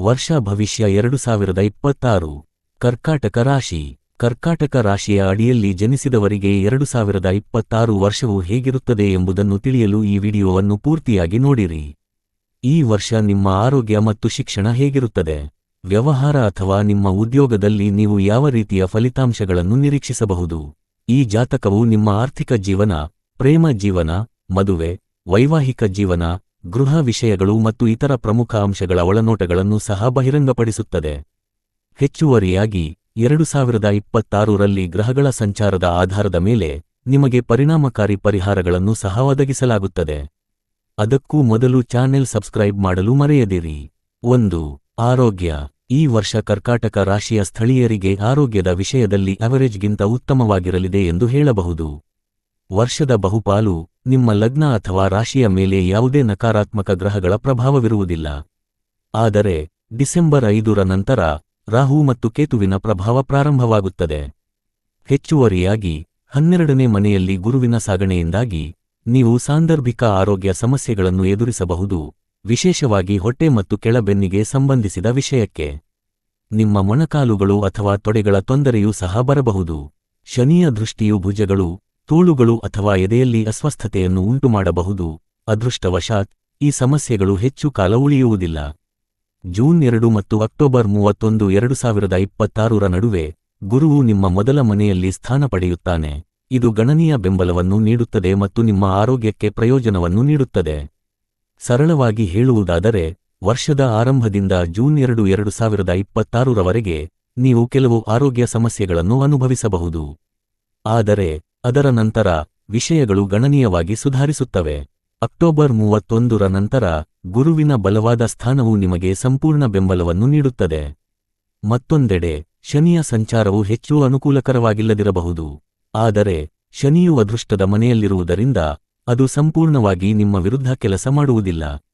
ವರ್ಷ ಭವಿಷ್ಯ ಎರಡು ಸಾವಿರದ ಇಪ್ಪತ್ತಾರು. ಕರ್ಕಾಟಕ ರಾಶಿ. ಕರ್ಕಾಟಕ ರಾಶಿಯ ಅಡಿಯಲ್ಲಿ ಜನಿಸಿದವರಿಗೆ ಎರಡು ಸಾವಿರದ ಇಪ್ಪತ್ತಾರು ವರ್ಷವು ಹೇಗಿರುತ್ತದೆ ಎಂಬುದನ್ನು ತಿಳಿಯಲು ಈ ವಿಡಿಯೋವನ್ನು ಪೂರ್ತಿಯಾಗಿ ನೋಡಿರಿ. ಈ ವರ್ಷ ನಿಮ್ಮ ಆರೋಗ್ಯ ಮತ್ತು ಶಿಕ್ಷಣ ಹೇಗಿರುತ್ತದೆ? ವ್ಯವಹಾರ ಅಥವಾ ನಿಮ್ಮ ಉದ್ಯೋಗದಲ್ಲಿ ನೀವು ಯಾವ ರೀತಿಯ ಫಲಿತಾಂಶಗಳನ್ನು ನಿರೀಕ್ಷಿಸಬಹುದು? ಈ ಜಾತಕವು ನಿಮ್ಮ ಆರ್ಥಿಕ ಜೀವನ, ಪ್ರೇಮ ಜೀವನ, ಮದುವೆ, ವೈವಾಹಿಕ ಜೀವನ ಗೃಹ ವಿಷಯಗಳು ಮತ್ತು ಇತರ ಪ್ರಮುಖ ಅಂಶಗಳ ಒಳನೋಟಗಳನ್ನು ಸಹ ಬಹಿರಂಗಪಡಿಸುತ್ತದೆ. ಹೆಚ್ಚುವರಿಯಾಗಿ, ಎರಡು ಸಾವಿರದ ಇಪ್ಪತ್ತಾರರಲ್ಲಿ ಗ್ರಹಗಳ ಸಂಚಾರದ ಆಧಾರದ ಮೇಲೆ ನಿಮಗೆ ಪರಿಣಾಮಕಾರಿ ಪರಿಹಾರಗಳನ್ನು ಸಹ ಒದಗಿಸಲಾಗುತ್ತದೆ. ಅದಕ್ಕೂ ಮೊದಲು ಚಾನೆಲ್ ಸಬ್ಸ್ಕ್ರೈಬ್ ಮಾಡಲು ಮರೆಯದಿರಿ. ಒಂದು, ಆರೋಗ್ಯ. ಈ ವರ್ಷ ಕರ್ಕಾಟಕ ರಾಶಿಯ ಸ್ಥಳೀಯರಿಗೆ ಆರೋಗ್ಯದ ವಿಷಯದಲ್ಲಿ ಅವರೇಜ್ಗಿಂತ ಉತ್ತಮವಾಗಿರಲಿದೆ ಎಂದು ಹೇಳಬಹುದು. ವರ್ಷದ ಬಹುಪಾಲು ನಿಮ್ಮ ಲಗ್ನ ಅಥವಾ ರಾಶಿಯ ಮೇಲೆ ಯಾವುದೇ ನಕಾರಾತ್ಮಕ ಗ್ರಹಗಳ ಪ್ರಭಾವವಿರುವುದಿಲ್ಲ. ಆದರೆ, ಡಿಸೆಂಬರ್ ಐದರ ನಂತರ ರಾಹು ಮತ್ತು ಕೇತುವಿನ ಪ್ರಭಾವ ಪ್ರಾರಂಭವಾಗುತ್ತದೆ. ಹೆಚ್ಚುವರಿಯಾಗಿ, ಹನ್ನೆರಡನೇ ಮನೆಯಲ್ಲಿ ಗುರುವಿನ ಸಾಗಣೆಯಿಂದಾಗಿ ನೀವು ಸಾಂದರ್ಭಿಕ ಆರೋಗ್ಯ ಸಮಸ್ಯೆಗಳನ್ನು ಎದುರಿಸಬಹುದು, ವಿಶೇಷವಾಗಿ ಹೊಟ್ಟೆ ಮತ್ತು ಕೆಳಬೆನ್ನಿಗೆ ಸಂಬಂಧಿಸಿದ ವಿಷಯಕ್ಕೆ. ನಿಮ್ಮ ಮೊಣಕಾಲುಗಳು ಅಥವಾ ತೊಡೆಗಳ ತೊಂದರೆಯೂ ಸಹ ಬರಬಹುದು. ಶನಿಯ ದೃಷ್ಟಿಯು ಭುಜಗಳು ತೋಳುಗಳು ಅಥವಾ ಎದೆಯಲ್ಲಿ ಅಸ್ವಸ್ಥತೆಯನ್ನು ಉಂಟುಮಾಡಬಹುದು. ಅದೃಷ್ಟವಶಾತ್, ಈ ಸಮಸ್ಯೆಗಳು ಹೆಚ್ಚು ಕಾಲ ಉಳಿಯುವುದಿಲ್ಲ. ಜೂನ್ ಎರಡು ಮತ್ತು ಅಕ್ಟೋಬರ್ ಮೂವತ್ತೊಂದು ಎರಡು ಸಾವಿರದ ಇಪ್ಪತ್ತಾರರ ನಡುವೆ, ಗುರುವು ನಿಮ್ಮ ಮೊದಲ ಮನೆಯಲ್ಲಿ ಸ್ಥಾನ ಪಡೆಯುತ್ತಾನೆ. ಇದು ಗಣನೀಯ ಬೆಂಬಲವನ್ನು ನೀಡುತ್ತದೆ ಮತ್ತು ನಿಮ್ಮ ಆರೋಗ್ಯಕ್ಕೆ ಪ್ರಯೋಜನವನ್ನು ನೀಡುತ್ತದೆ. ಸರಳವಾಗಿ ಹೇಳುವುದಾದರೆ, ವರ್ಷದ ಆರಂಭದಿಂದ ಜೂನ್ ಎರಡು ಎರಡು ಸಾವಿರದ ಇಪ್ಪತ್ತಾರರವರೆಗೆ, ನೀವು ಕೆಲವು ಆರೋಗ್ಯ ಸಮಸ್ಯೆಗಳನ್ನು ಅನುಭವಿಸಬಹುದು. ಆದರೆ ಅದರ ನಂತರ ವಿಷಯಗಳು ಗಣನೀಯವಾಗಿ ಸುಧಾರಿಸುತ್ತವೆ. ಅಕ್ಟೋಬರ್ ಮೂವತ್ತೊಂದರ ನಂತರ ಗುರುವಿನ ಬಲವಾದ ಸ್ಥಾನವು ನಿಮಗೆ ಸಂಪೂರ್ಣ ಬೆಂಬಲವನ್ನು ನೀಡುತ್ತದೆ. ಮತ್ತೊಂದೆಡೆ, ಶನಿಯ ಸಂಚಾರವು ಹೆಚ್ಚು ಅನುಕೂಲಕರವಾಗಿಲ್ಲದಿರಬಹುದು. ಆದರೆ, ಶನಿಯು ಅದೃಷ್ಟದ ಮನೆಯಲ್ಲಿರುವುದರಿಂದ ಅದು ಸಂಪೂರ್ಣವಾಗಿ ನಿಮ್ಮ ವಿರುದ್ಧ ಕೆಲಸ ಮಾಡುವುದಿಲ್ಲ.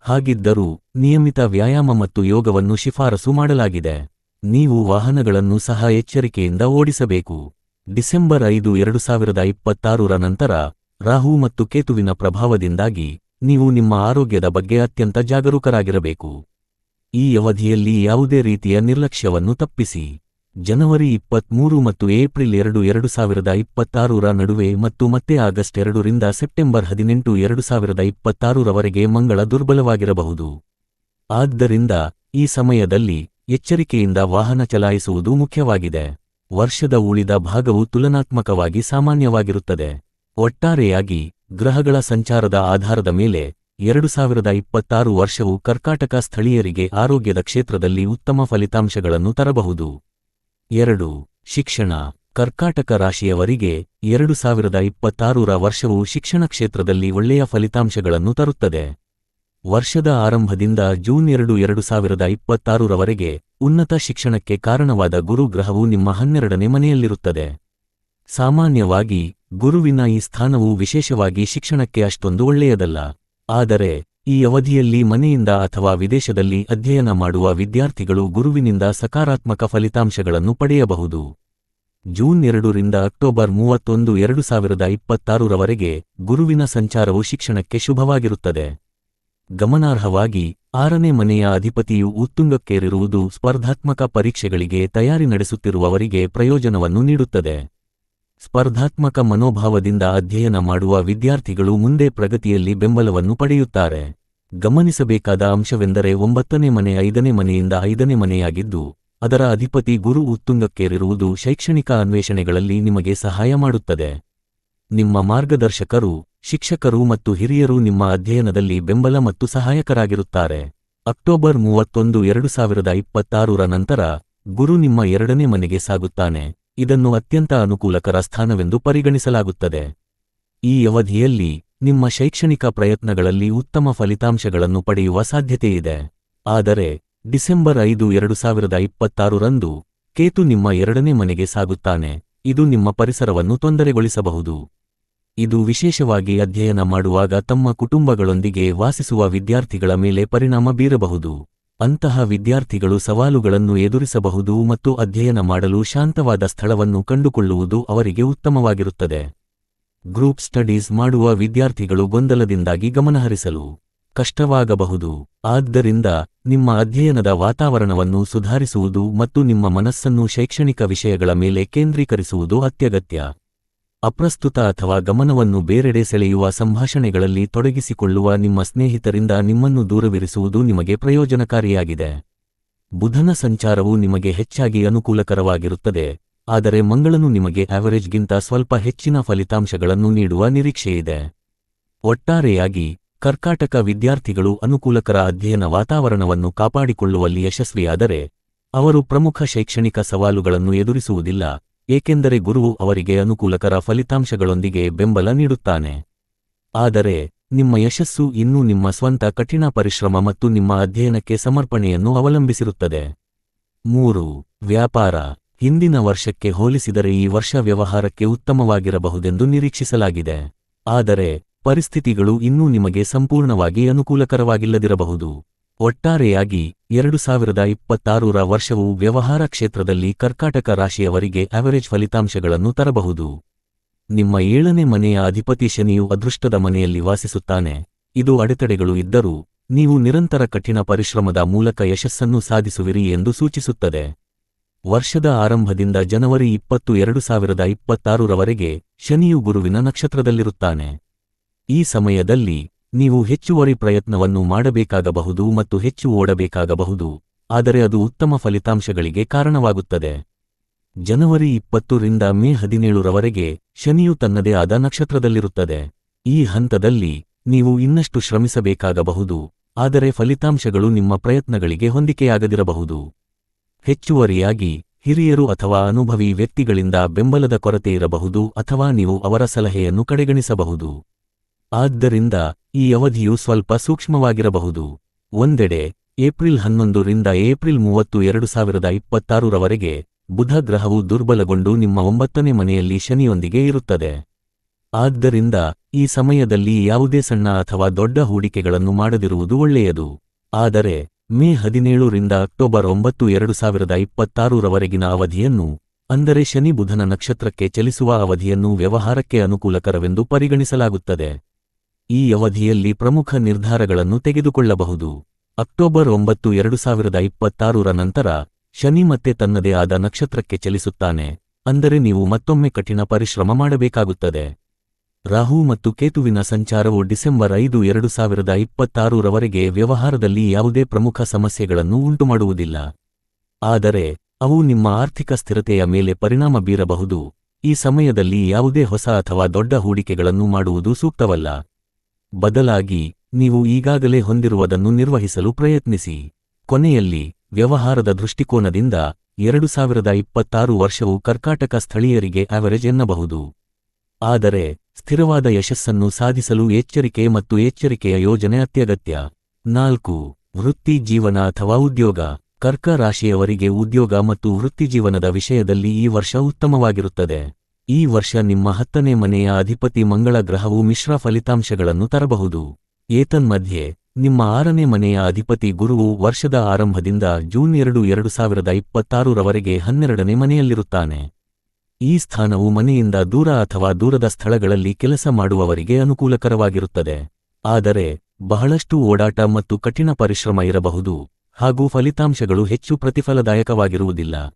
ಹಾಗಿದ್ದರೂ, ನಿಯಮಿತ ವ್ಯಾಯಾಮ ಮತ್ತು ಯೋಗವನ್ನು ಶಿಫಾರಸು ಮಾಡಲಾಗಿದೆ. ನೀವು ವಾಹನಗಳನ್ನು ಸಹ ಎಚ್ಚರಿಕೆಯಿಂದ ಓಡಿಸಬೇಕು. ಡಿಸೆಂಬರ್ ಐದು ಎರಡು ಸಾವಿರದ ಇಪ್ಪತ್ತಾರರ ನಂತರ ರಾಹು ಮತ್ತು ಕೇತುವಿನ ಪ್ರಭಾವದಿಂದಾಗಿ ನೀವು ನಿಮ್ಮ ಆರೋಗ್ಯದ ಬಗ್ಗೆ ಅತ್ಯಂತ ಜಾಗರೂಕರಾಗಿರಬೇಕು. ಈ ಅವಧಿಯಲ್ಲಿ ಯಾವುದೇ ರೀತಿಯ ನಿರ್ಲಕ್ಷ್ಯವನ್ನು ತಪ್ಪಿಸಿ. ಜನವರಿ ಇಪ್ಪತ್ಮೂರು ಮತ್ತು ಏಪ್ರಿಲ್ ಎರಡು ಎರಡು ಸಾವಿರದ ಇಪ್ಪತ್ತಾರರ ನಡುವೆ ಮತ್ತು ಮತ್ತೆ ಆಗಸ್ಟ್ ಎರಡರಿಂದ ಸೆಪ್ಟೆಂಬರ್ ಹದಿನೆಂಟು ಎರಡು ಸಾವಿರದ ಇಪ್ಪತ್ತಾರರವರೆಗೆ ಮಂಗಳ ದುರ್ಬಲವಾಗಿರಬಹುದು. ಆದ್ದರಿಂದ ಈ ಸಮಯದಲ್ಲಿ ಎಚ್ಚರಿಕೆಯಿಂದ ವಾಹನ ಚಲಾಯಿಸುವುದು ಮುಖ್ಯವಾಗಿದೆ. ವರ್ಷದ ಉಳಿದ ಭಾಗವು ತುಲನಾತ್ಮಕವಾಗಿ ಸಾಮಾನ್ಯವಾಗಿರುತ್ತದೆ. ಒಟ್ಟಾರೆಯಾಗಿ, ಗ್ರಹಗಳ ಸಂಚಾರದ ಆಧಾರದ ಮೇಲೆ ಎರಡು ಸಾವಿರದ ಇಪ್ಪತ್ತಾರು ವರ್ಷವು ಕರ್ಕಾಟಕ ಸ್ಥಳೀಯರಿಗೆ ಆರೋಗ್ಯದ ಕ್ಷೇತ್ರದಲ್ಲಿ ಉತ್ತಮ ಫಲಿತಾಂಶಗಳನ್ನು ತರಬಹುದು. ಎರಡು. ಶಿಕ್ಷಣ. ಕರ್ಕಾಟಕ ರಾಶಿಯವರಿಗೆ ಎರಡು ಸಾವಿರದ ಇಪ್ಪತ್ತಾರರ ವರ್ಷವು ಶಿಕ್ಷಣ ಕ್ಷೇತ್ರದಲ್ಲಿ ಒಳ್ಳೆಯ ಫಲಿತಾಂಶಗಳನ್ನು ತರುತ್ತದೆ. ವರ್ಷದ ಆರಂಭದಿಂದ ಜೂನ್ ಎರಡು ಎರಡು ಸಾವಿರದ ಇಪ್ಪತ್ತಾರರವರೆಗೆ ಉನ್ನತ ಶಿಕ್ಷಣಕ್ಕೆ ಕಾರಣವಾದ ಗುರು ಗ್ರಹವು ನಿಮ್ಮ ಹನ್ನೆರಡನೇ ಮನೆಯಲ್ಲಿರುತ್ತದೆ. ಸಾಮಾನ್ಯವಾಗಿ, ಗುರುವಿನ ಈ ಸ್ಥಾನವು ವಿಶೇಷವಾಗಿ ಶಿಕ್ಷಣಕ್ಕೆ ಅಷ್ಟೊಂದು ಒಳ್ಳೆಯದಲ್ಲ. ಆದರೆ, ಈ ಅವಧಿಯಲ್ಲಿ ಮನೆಯಿಂದ ಅಥವಾ ವಿದೇಶದಲ್ಲಿ ಅಧ್ಯಯನ ಮಾಡುವ ವಿದ್ಯಾರ್ಥಿಗಳು ಗುರುವಿನಿಂದ ಸಕಾರಾತ್ಮಕ ಫಲಿತಾಂಶಗಳನ್ನು ಪಡೆಯಬಹುದು. ಜೂನ್ ಎರಡರಿಂದ ಅಕ್ಟೋಬರ್ ಮೂವತ್ತೊಂದು, ಎರಡು ಸಾವಿರದ ಇಪ್ಪತ್ತಾರರವರೆಗೆ ಗುರುವಿನ ಸಂಚಾರವು ಶಿಕ್ಷಣಕ್ಕೆ ಶುಭವಾಗಿರುತ್ತದೆ. ಗಮನಾರ್ಹವಾಗಿ, ಆರನೇ ಮನೆಯ ಅಧಿಪತಿಯು ಉತ್ತುಂಗಕ್ಕೇರಿರುವುದು ಸ್ಪರ್ಧಾತ್ಮಕ ಪರೀಕ್ಷೆಗಳಿಗೆ ತಯಾರಿ ನಡೆಸುತ್ತಿರುವವರಿಗೆ ಪ್ರಯೋಜನವನ್ನು ನೀಡುತ್ತದೆ. ಸ್ಪರ್ಧಾತ್ಮಕ ಮನೋಭಾವದಿಂದ ಅಧ್ಯಯನ ಮಾಡುವ ವಿದ್ಯಾರ್ಥಿಗಳು ಮುಂದೆ ಪ್ರಗತಿಯಲ್ಲಿ ಬೆಂಬಲವನ್ನು ಪಡೆಯುತ್ತಾರೆ. ಗಮನಿಸಬೇಕಾದ ಅಂಶವೆಂದರೆ ಒಂಬತ್ತನೇ ಮನೆ ಐದನೇ ಮನೆಯಿಂದ ಐದನೇ ಮನೆಯಾಗಿದ್ದು, ಅದರ ಅಧಿಪತಿ ಗುರು ಉತ್ತುಂಗಕ್ಕೇರಿರುವುದು ಶೈಕ್ಷಣಿಕ ಅನ್ವೇಷಣೆಗಳಲ್ಲಿ ನಿಮಗೆ ಸಹಾಯ ಮಾಡುತ್ತದೆ. ನಿಮ್ಮ ಮಾರ್ಗದರ್ಶಕರು ಶಿಕ್ಷಕರು ಮತ್ತು ಹಿರಿಯರು ನಿಮ್ಮ ಅಧ್ಯಯನದಲ್ಲಿ ಬೆಂಬಲ ಮತ್ತು ಸಹಾಯಕರಾಗಿರುತ್ತಾರೆ. ಅಕ್ಟೋಬರ್ ಮೂವತ್ತೊಂದು, ಎರಡು ಸಾವಿರದ ಇಪ್ಪತ್ತಾರರ ನಂತರ, ಗುರು ನಿಮ್ಮ ಎರಡನೇ ಮನೆಗೆ ಸಾಗುತ್ತಾನೆ. ಇದನ್ನು ಅತ್ಯಂತ ಅನುಕೂಲಕರ ಸ್ಥಾನವೆಂದು ಪರಿಗಣಿಸಲಾಗುತ್ತದೆ. ಈ ಅವಧಿಯಲ್ಲಿ, ನಿಮ್ಮ ಶೈಕ್ಷಣಿಕ ಪ್ರಯತ್ನಗಳಲ್ಲಿ ಉತ್ತಮ ಫಲಿತಾಂಶಗಳನ್ನು ಪಡೆಯುವ ಸಾಧ್ಯತೆಯಿದೆ. ಆದರೆ, ಡಿಸೆಂಬರ್ ಐದು, ಎರಡು ಸಾವಿರದ ಇಪ್ಪತ್ತಾರರಂದು, ಕೇತು ನಿಮ್ಮ ಎರಡನೇ ಮನೆಗೆ ಸಾಗುತ್ತಾನೆ. ಇದು ನಿಮ್ಮ ಪರಿಸರವನ್ನು ತೊಂದರೆಗೊಳಿಸಬಹುದು. ಇದು ವಿಶೇಷವಾಗಿ ಅಧ್ಯಯನ ಮಾಡುವಾಗ ತಮ್ಮ ಕುಟುಂಬಗಳೊಂದಿಗೆ ವಾಸಿಸುವ ವಿದ್ಯಾರ್ಥಿಗಳ ಮೇಲೆ ಪರಿಣಾಮ ಬೀರಬಹುದು. ಅಂತಹ ವಿದ್ಯಾರ್ಥಿಗಳು ಸವಾಲುಗಳನ್ನು ಎದುರಿಸಬಹುದು ಮತ್ತು ಅಧ್ಯಯನ ಮಾಡಲು ಶಾಂತವಾದ ಸ್ಥಳವನ್ನು ಕಂಡುಕೊಳ್ಳುವುದು ಅವರಿಗೆ ಉತ್ತಮವಾಗಿರುತ್ತದೆ. ಗ್ರೂಪ್ ಸ್ಟಡೀಸ್ ಮಾಡುವ ವಿದ್ಯಾರ್ಥಿಗಳು ಗೊಂದಲದಿಂದಾಗಿ ಗಮನಹರಿಸಲು ಕಷ್ಟವಾಗಬಹುದು. ಆದ್ದರಿಂದ ನಿಮ್ಮ ಅಧ್ಯಯನದ ವಾತಾವರಣವನ್ನು ಸುಧಾರಿಸುವುದು ಮತ್ತು ನಿಮ್ಮ ಮನಸ್ಸನ್ನು ಶೈಕ್ಷಣಿಕ ವಿಷಯಗಳ ಮೇಲೆ ಕೇಂದ್ರೀಕರಿಸುವುದು ಅತ್ಯಗತ್ಯ. ಅಪ್ರಸ್ತುತ ಅಥವಾ ಗಮನವನ್ನು ಬೇರೆಡೆ ಸೆಳೆಯುವ ಸಂಭಾಷಣೆಗಳಲ್ಲಿ ತೊಡಗಿಸಿಕೊಳ್ಳುವ ನಿಮ್ಮ ಸ್ನೇಹಿತರಿಂದ ನಿಮ್ಮನ್ನು ದೂರವಿರಿಸುವುದು ನಿಮಗೆ ಪ್ರಯೋಜನಕಾರಿಯಾಗಿದೆ. ಬುಧನ ಸಂಚಾರವು ನಿಮಗೆ ಹೆಚ್ಚಾಗಿ ಅನುಕೂಲಕರವಾಗಿರುತ್ತದೆ, ಆದರೆ ಮಂಗಳನು ನಿಮಗೆ ಆವರೇಜ್ಗಿಂತ ಸ್ವಲ್ಪ ಹೆಚ್ಚಿನ ಫಲಿತಾಂಶಗಳನ್ನು ನೀಡುವ ನಿರೀಕ್ಷೆಯಿದೆ. ಒಟ್ಟಾರೆಯಾಗಿ, ಕರ್ಕಾಟಕ ವಿದ್ಯಾರ್ಥಿಗಳು ಅನುಕೂಲಕರ ಅಧ್ಯಯನ ವಾತಾವರಣವನ್ನು ಕಾಪಾಡಿಕೊಳ್ಳುವಲ್ಲಿ ಯಶಸ್ವಿಯಾದರೆ, ಅವರು ಪ್ರಮುಖ ಶೈಕ್ಷಣಿಕ ಸವಾಲುಗಳನ್ನು ಎದುರಿಸುವುದಿಲ್ಲ. ಏಕೆಂದರೆ ಗುರುವು ಅವರಿಗೆ ಅನುಕೂಲಕರ ಫಲಿತಾಂಶಗಳೊಂದಿಗೆ ಬೆಂಬಲ ನೀಡುತ್ತಾನೆ. ಆದರೆ, ನಿಮ್ಮ ಯಶಸ್ಸು ಇನ್ನೂ ನಿಮ್ಮ ಸ್ವಂತ ಕಠಿಣ ಪರಿಶ್ರಮ ಮತ್ತು ನಿಮ್ಮ ಅಧ್ಯಯನಕ್ಕೆ ಸಮರ್ಪಣೆಯನ್ನು ಅವಲಂಬಿಸಿರುತ್ತದೆ. ಮೂರು, ವ್ಯಾಪಾರ. ಹಿಂದಿನ ವರ್ಷಕ್ಕೆ ಹೋಲಿಸಿದರೆ ಈ ವರ್ಷ ವ್ಯವಹಾರಕ್ಕೆ ಉತ್ತಮವಾಗಿರಬಹುದೆಂದು ನಿರೀಕ್ಷಿಸಲಾಗಿದೆ. ಆದರೆ, ಪರಿಸ್ಥಿತಿಗಳು ಇನ್ನೂ ನಿಮಗೆ ಸಂಪೂರ್ಣವಾಗಿ ಅನುಕೂಲಕರವಾಗಿಲ್ಲದಿರಬಹುದು. ಒಟ್ಟಾರೆಯಾಗಿ ಎರಡು ಸಾವಿರದ ಇಪ್ಪತ್ತಾರರ ವರ್ಷವು ವ್ಯವಹಾರ ಕ್ಷೇತ್ರದಲ್ಲಿ ಕರ್ಕಾಟಕ ರಾಶಿಯವರಿಗೆ ಅವರೇಜ್ ಫಲಿತಾಂಶಗಳನ್ನು ತರಬಹುದು. ನಿಮ್ಮ ಏಳನೇ ಮನೆಯ ಅಧಿಪತಿ ಶನಿಯು ಅದೃಷ್ಟದ ಮನೆಯಲ್ಲಿ ವಾಸಿಸುತ್ತಾನೆ. ಇದು ಅಡೆತಡೆಗಳು ಇದ್ದರೂ, ನೀವು ನಿರಂತರ ಕಠಿಣ ಪರಿಶ್ರಮದ ಮೂಲಕ ಯಶಸ್ಸನ್ನು ಸಾಧಿಸುವಿರಿ ಎಂದು ಸೂಚಿಸುತ್ತದೆ. ವರ್ಷದ ಆರಂಭದಿಂದ ಜನವರಿ ಇಪ್ಪತ್ತು ಎರಡು ಸಾವಿರದ ಇಪ್ಪತ್ತಾರರವರೆಗೆ ಶನಿಯು ಗುರುವಿನ ನಕ್ಷತ್ರದಲ್ಲಿರುತ್ತಾನೆ. ಈ ಸಮಯದಲ್ಲಿ ನೀವು ಹೆಚ್ಚುವರಿ ಪ್ರಯತ್ನವನ್ನು ಮಾಡಬೇಕಾಗಬಹುದು ಮತ್ತು ಹೆಚ್ಚು ಓಡಬೇಕಾಗಬಹುದು, ಆದರೆ ಅದು ಉತ್ತಮ ಫಲಿತಾಂಶಗಳಿಗೆ ಕಾರಣವಾಗುತ್ತದೆ. ಜನವರಿ ಇಪ್ಪತ್ತರಿಂದ ಮೇ ಹದಿನೇಳರವರೆಗೆ ಶನಿಯು ತನ್ನದೇ ಆದ ನಕ್ಷತ್ರದಲ್ಲಿರುತ್ತದೆ. ಈ ಹಂತದಲ್ಲಿ ನೀವು ಇನ್ನಷ್ಟು ಶ್ರಮಿಸಬೇಕಾಗಬಹುದು, ಆದರೆ ಫಲಿತಾಂಶಗಳು ನಿಮ್ಮ ಪ್ರಯತ್ನಗಳಿಗೆ ಹೊಂದಿಕೆಯಾಗದಿರಬಹುದು. ಹೆಚ್ಚುವರಿಯಾಗಿ ಹಿರಿಯರು ಅಥವಾ ಅನುಭವಿ ವ್ಯಕ್ತಿಗಳಿಂದ ಬೆಂಬಲದ ಕೊರತೆ ಇರಬಹುದು ಅಥವಾ ನೀವು ಅವರ ಸಲಹೆಯನ್ನು ಕಡೆಗಣಿಸಬಹುದು. ಆದ್ದರಿಂದ ಈ ಅವಧಿಯು ಸ್ವಲ್ಪ ಸೂಕ್ಷ್ಮವಾಗಿರಬಹುದು. ಒಂದೆಡೆ, ಏಪ್ರಿಲ್ ಹನ್ನೊಂದರಿಂದ ಏಪ್ರಿಲ್ ಮೂವತ್ತು ಎರಡು ಸಾವಿರದ ಇಪ್ಪತ್ತಾರರವರೆಗೆ ಬುಧ ಗ್ರಹವು ದುರ್ಬಲಗೊಂಡು ನಿಮ್ಮ ಒಂಬತ್ತನೇ ಮನೆಯಲ್ಲಿ ಶನಿಯೊಂದಿಗೆ ಇರುತ್ತದೆ. ಆದ್ದರಿಂದ ಈ ಸಮಯದಲ್ಲಿ ಯಾವುದೇ ಸಣ್ಣ ಅಥವಾ ದೊಡ್ಡ ಹೂಡಿಕೆಗಳನ್ನು ಮಾಡದಿರುವುದು ಒಳ್ಳೆಯದು. ಆದರೆ, ಮೇ ಹದಿನೇಳರಿಂದ ಅಕ್ಟೋಬರ್ ಒಂಬತ್ತು ಎರಡು ಸಾವಿರದ ಇಪ್ಪತ್ತಾರರವರೆಗಿನ ಅವಧಿಯನ್ನು, ಅಂದರೆ ಶನಿ ಬುಧನ ನಕ್ಷತ್ರಕ್ಕೆ ಚಲಿಸುವ ಅವಧಿಯನ್ನು ವ್ಯವಹಾರಕ್ಕೆ ಅನುಕೂಲಕರವೆಂದು ಪರಿಗಣಿಸಲಾಗುತ್ತದೆ. ಈ ಅವಧಿಯಲ್ಲಿ ಪ್ರಮುಖ ನಿರ್ಧಾರಗಳನ್ನು ತೆಗೆದುಕೊಳ್ಳಬಹುದು. ಅಕ್ಟೋಬರ್ ಒಂಬತ್ತು, ಎರಡು ಸಾವಿರದ ಇಪ್ಪತ್ತಾರರ ನಂತರ ಶನಿ ಮತ್ತೆ ತನ್ನದೇ ಆದ ನಕ್ಷತ್ರಕ್ಕೆ ಚಲಿಸುತ್ತಾನೆ. ಅಂದರೆ ನೀವು ಮತ್ತೊಮ್ಮೆ ಕಠಿಣ ಪರಿಶ್ರಮ ಮಾಡಬೇಕಾಗುತ್ತದೆ. ರಾಹು ಮತ್ತು ಕೇತುವಿನ ಸಂಚಾರವು ಡಿಸೆಂಬರ್ ಐದು, ಎರಡು ಸಾವಿರದ ಇಪ್ಪತ್ತಾರರವರೆಗೆ ವ್ಯವಹಾರದಲ್ಲಿ ಯಾವುದೇ ಪ್ರಮುಖ ಸಮಸ್ಯೆಗಳನ್ನು ಉಂಟುಮಾಡುವುದಿಲ್ಲ. ಆದರೆ, ಅವು ನಿಮ್ಮ ಆರ್ಥಿಕ ಸ್ಥಿರತೆಯ ಮೇಲೆ ಪರಿಣಾಮ ಬೀರಬಹುದು. ಈ ಸಮಯದಲ್ಲಿ ಯಾವುದೇ ಹೊಸ ಅಥವಾ ದೊಡ್ಡ ಹೂಡಿಕೆಗಳನ್ನು ಮಾಡುವುದು ಸೂಕ್ತವಲ್ಲ. ಬದಲಾಗಿ, ನೀವು ಈಗಾಗಲೇ ಹೊಂದಿರುವುದನ್ನು ನಿರ್ವಹಿಸಲು ಪ್ರಯತ್ನಿಸಿ. ಕೊನೆಯಲ್ಲಿ, ವ್ಯವಹಾರದ ದೃಷ್ಟಿಕೋನದಿಂದ ಎರಡು ಸಾವಿರದ ಇಪ್ಪತ್ತಾರು ವರ್ಷವು ಕರ್ಕಾಟಕ ಸ್ಥಳೀಯರಿಗೆ ಆವರೇಜ್ ಎನ್ನಬಹುದು. ಆದರೆ, ಸ್ಥಿರವಾದ ಯಶಸ್ಸನ್ನು ಸಾಧಿಸಲು ಎಚ್ಚರಿಕೆ ಮತ್ತು ಎಚ್ಚರಿಕೆಯ ಯೋಜನೆ ಅತ್ಯಗತ್ಯ. ನಾಲ್ಕು, ವೃತ್ತಿ ಜೀವನ ಅಥವಾ ಉದ್ಯೋಗ. ಕರ್ಕ ರಾಶಿಯವರಿಗೆ ಉದ್ಯೋಗ ಮತ್ತು ವೃತ್ತಿಜೀವನದ ವಿಷಯದಲ್ಲಿ ಈ ವರ್ಷ ಉತ್ತಮವಾಗಿರುತ್ತದೆ. ಈ ವರ್ಷ ನಿಮ್ಮ ಹತ್ತನೇ ಮನೆಯ ಅಧಿಪತಿ ಮಂಗಳ ಗ್ರಹವು ಮಿಶ್ರ ಫಲಿತಾಂಶಗಳನ್ನು ತರಬಹುದು. ಏತನ್ಮಧ್ಯೆ, ನಿಮ್ಮ ಆರನೇ ಮನೆಯ ಅಧಿಪತಿ ಗುರುವು ವರ್ಷದ ಆರಂಭದಿಂದ ಜೂನ್ ಎರಡು ಎರಡು ಸಾವಿರದ ಇಪ್ಪತ್ತಾರರವರೆಗೆ ಹನ್ನೆರಡನೇ ಮನೆಯಲ್ಲಿರುತ್ತಾನೆ. ಈ ಸ್ಥಾನವು ಮನೆಯಿಂದ ದೂರ ಅಥವಾ ದೂರದ ಸ್ಥಳಗಳಲ್ಲಿ ಕೆಲಸ ಮಾಡುವವರಿಗೆ ಅನುಕೂಲಕರವಾಗಿರುತ್ತದೆ. ಆದರೆ, ಬಹಳಷ್ಟು ಓಡಾಟ ಮತ್ತು ಕಠಿಣ ಪರಿಶ್ರಮ ಇರಬಹುದು, ಹಾಗೂ ಫಲಿತಾಂಶಗಳು ಹೆಚ್ಚು ಪ್ರತಿಫಲದಾಯಕವಾಗಿರುವುದಿಲ್ಲ.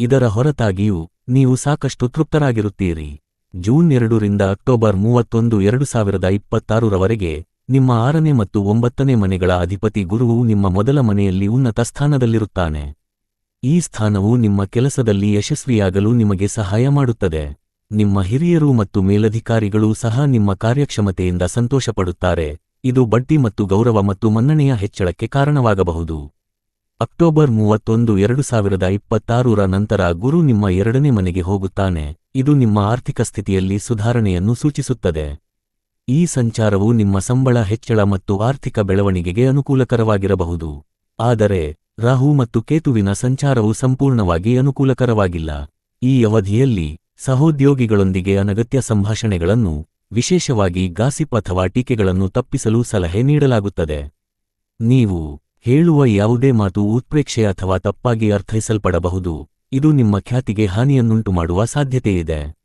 ಇದರ ಹೊರತಾಗಿಯೂ ನೀವು ಸಾಕಷ್ಟು ತೃಪ್ತರಾಗಿರುತ್ತೀರಿ. ಜೂನ್ ಎರಡರಿಂದ ಅಕ್ಟೋಬರ್ ಮೂವತ್ತೊಂದು ಎರಡು ಸಾವಿರದ ಇಪ್ಪತ್ತಾರರವರೆಗೆ ನಿಮ್ಮ ಆರನೇ ಮತ್ತು ಒಂಬತ್ತನೇ ಮನೆಗಳ ಅಧಿಪತಿ ಗುರುವು ನಿಮ್ಮ ಮೊದಲ ಮನೆಯಲ್ಲಿ ಉನ್ನತ ಸ್ಥಾನದಲ್ಲಿರುತ್ತಾನೆ. ಈ ಸ್ಥಾನವು ನಿಮ್ಮ ಕೆಲಸದಲ್ಲಿ ಯಶಸ್ವಿಯಾಗಲು ನಿಮಗೆ ಸಹಾಯ ಮಾಡುತ್ತದೆ. ನಿಮ್ಮ ಹಿರಿಯರು ಮತ್ತು ಮೇಲಧಿಕಾರಿಗಳು ಸಹ ನಿಮ್ಮ ಕಾರ್ಯಕ್ಷಮತೆಯಿಂದ ಸಂತೋಷಪಡುತ್ತಾರೆ. ಇದು ಬಡ್ಡಿ ಮತ್ತು ಗೌರವ ಮತ್ತು ಮನ್ನಣೆಯ ಹೆಚ್ಚಳಕ್ಕೆ ಕಾರಣವಾಗಬಹುದು. ಅಕ್ಟೋಬರ್ ಮೂವತ್ತೊಂದು, ಎರಡು ಸಾವಿರದ ಇಪ್ಪತ್ತಾರರ ನಂತರ ಗುರು ನಿಮ್ಮ ಎರಡನೇ ಮನೆಗೆ ಹೋಗುತ್ತಾನೆ. ಇದು ನಿಮ್ಮ ಆರ್ಥಿಕ ಸ್ಥಿತಿಯಲ್ಲಿ ಸುಧಾರಣೆಯನ್ನು ಸೂಚಿಸುತ್ತದೆ. ಈ ಸಂಚಾರವು ನಿಮ್ಮ ಸಂಬಳ ಹೆಚ್ಚಳ ಮತ್ತು ಆರ್ಥಿಕ ಬೆಳವಣಿಗೆಗೆ ಅನುಕೂಲಕರವಾಗಿರಬಹುದು. ಆದರೆ, ರಾಹು ಮತ್ತು ಕೇತುವಿನ ಸಂಚಾರವು ಸಂಪೂರ್ಣವಾಗಿ ಅನುಕೂಲಕರವಾಗಿಲ್ಲ. ಈ ಅವಧಿಯಲ್ಲಿ ಸಹೋದ್ಯೋಗಿಗಳೊಂದಿಗೆ ಅನಗತ್ಯ ಸಂಭಾಷಣೆಗಳನ್ನು, ವಿಶೇಷವಾಗಿ ಗಾಸಿಪ್ ಅಥವಾ ಟೀಕೆಗಳನ್ನು ತಪ್ಪಿಸಲು ಸಲಹೆ ನೀಡಲಾಗುತ್ತದೆ. ನೀವು ಹೇಳುವ ಯಾವುದೇ ಮಾತು ಉತ್ಪ್ರೇಕ್ಷೆ ಅಥವಾ ತಪ್ಪಾಗಿ ಅರ್ಥೈಸಲ್ಪಡಬಹುದು. ಇದು ನಿಮ್ಮ ಖ್ಯಾತಿಗೆ ಹಾನಿಯನ್ನುಂಟು ಮಾಡುವ ಸಾಧ್ಯತೆಯಿದೆ.